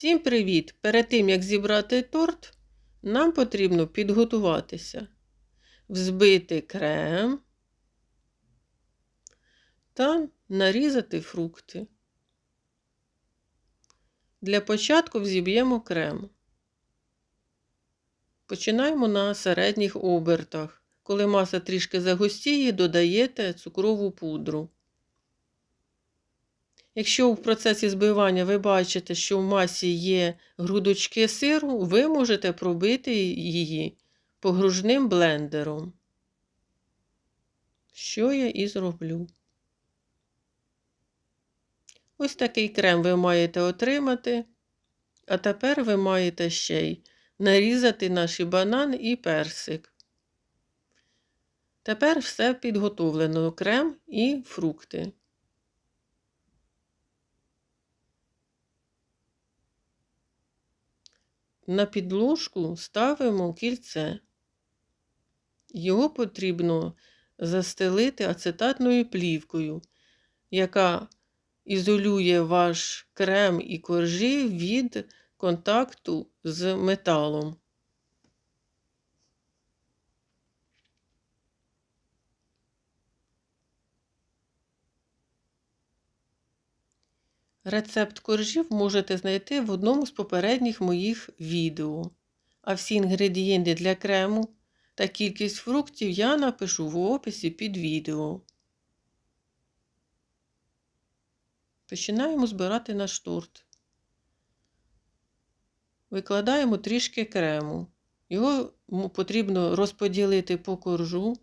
Всім привіт! Перед тим, як зібрати торт, нам потрібно підготуватися, взбити крем та нарізати фрукти. Для початку взіб'ємо крем. Починаємо на середніх обертах. Коли маса трішки загустіє, додаєте цукрову пудру. Якщо в процесі збивання ви бачите, що в масі є грудочки сиру, ви можете пробити її погружним блендером. Що я і зроблю. Ось такий крем ви маєте отримати, а тепер ви маєте ще й нарізати наші банан і персик. Тепер все підготовлено крем і фрукти. На підложку ставимо кільце. Його потрібно застелити ацетатною плівкою, яка ізолює ваш крем і коржі від контакту з металом. Рецепт коржів можете знайти в одному з попередніх моїх відео. А всі інгредієнти для крему та кількість фруктів я напишу в описі під відео. Починаємо збирати наш торт. Викладаємо трішки крему. Його потрібно розподілити по коржу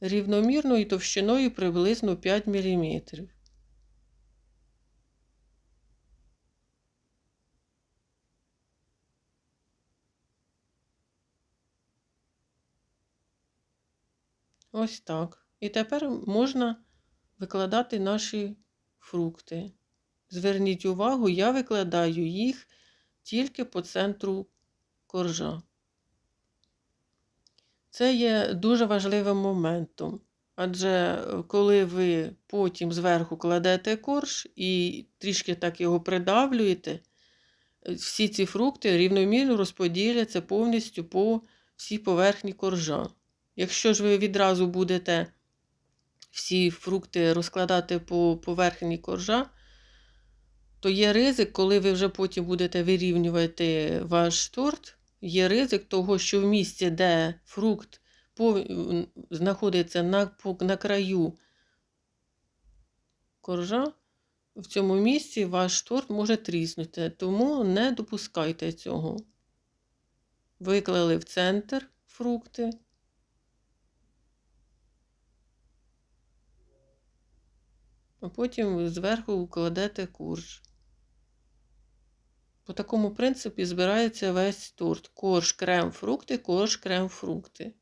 рівномірною товщиною приблизно 5 мм. Ось так. І тепер можна викладати наші фрукти. Зверніть увагу, я викладаю їх тільки по центру коржа. Це є дуже важливим моментом. Адже коли ви потім зверху кладете корж і трішки так його придавлюєте, всі ці фрукти рівномірно розподіляться повністю по всій поверхні коржа. Якщо ж ви відразу будете всі фрукти розкладати по поверхні коржа, то є ризик, коли ви вже потім будете вирівнювати ваш торт, є ризик того, що в місці, де фрукт знаходиться на, на краю коржа, в цьому місці ваш торт може тріснути, тому не допускайте цього. Виклали в центр фрукти. А потім зверху кладете корж. По такому принципі збирається весь торт. Корж, крем, фрукти, корж, крем, фрукти.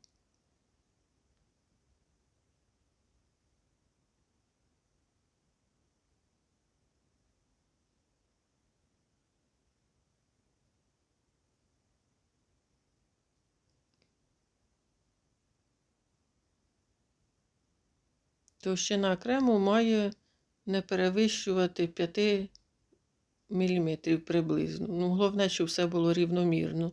Товщина крему має не перевищувати 5 мм приблизно. Ну, головне, щоб все було рівномірно.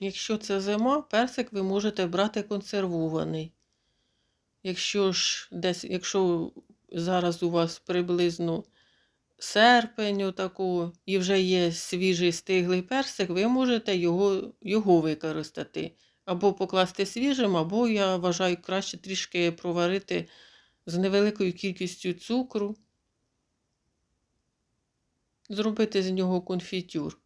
Якщо це зима, персик ви можете брати консервований. Якщо ж десь, якщо зараз у вас приблизно серпень, таку, і вже є свіжий стиглий персик, ви можете його його використати. Або покласти свіжим, або, я вважаю, краще трішки проварити з невеликою кількістю цукру, зробити з нього конфітюр.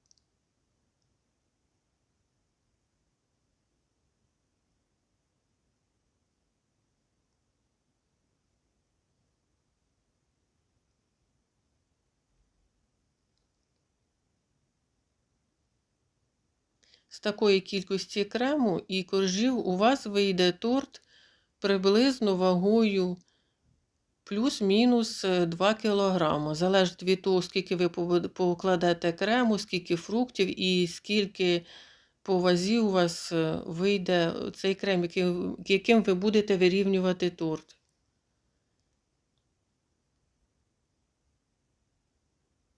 З такої кількості крему і коржів у вас вийде торт приблизно вагою плюс-мінус е, 2 кг. Залежить від того, скільки ви покладете крему, скільки фруктів і скільки по вазі у вас е, вийде цей крем, яким ви будете вирівнювати торт.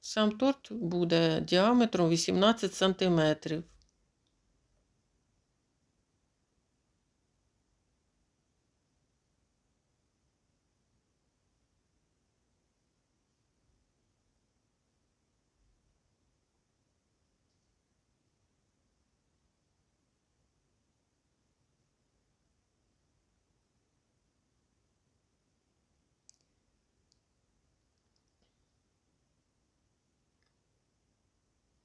Сам торт буде діаметром 18 см.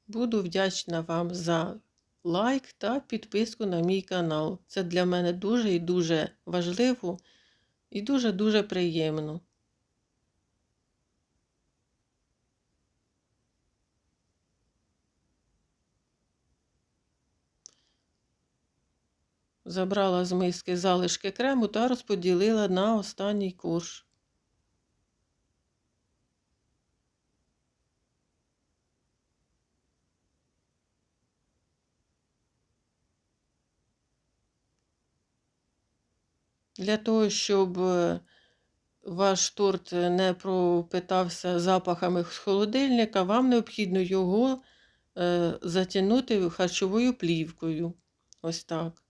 Буду вдячна вам за лайк та підписку на мій канал. Це для мене дуже і дуже важливо і дуже-дуже приємно. Забрала з миски залишки крему та розподілила на останній корж. Для того, щоб е, ваш торт не пропитався запахами з холодильника, вам необхідно його е, затягнути харчовою плівкою. Ось так.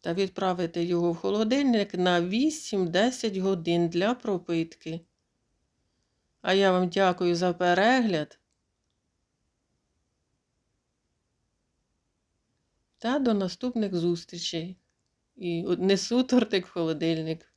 Та відправити його в холодильник на 8-10 годин для пропитки. А я вам дякую за перегляд. Та до наступних зустрічей. І несу тортик в холодильник.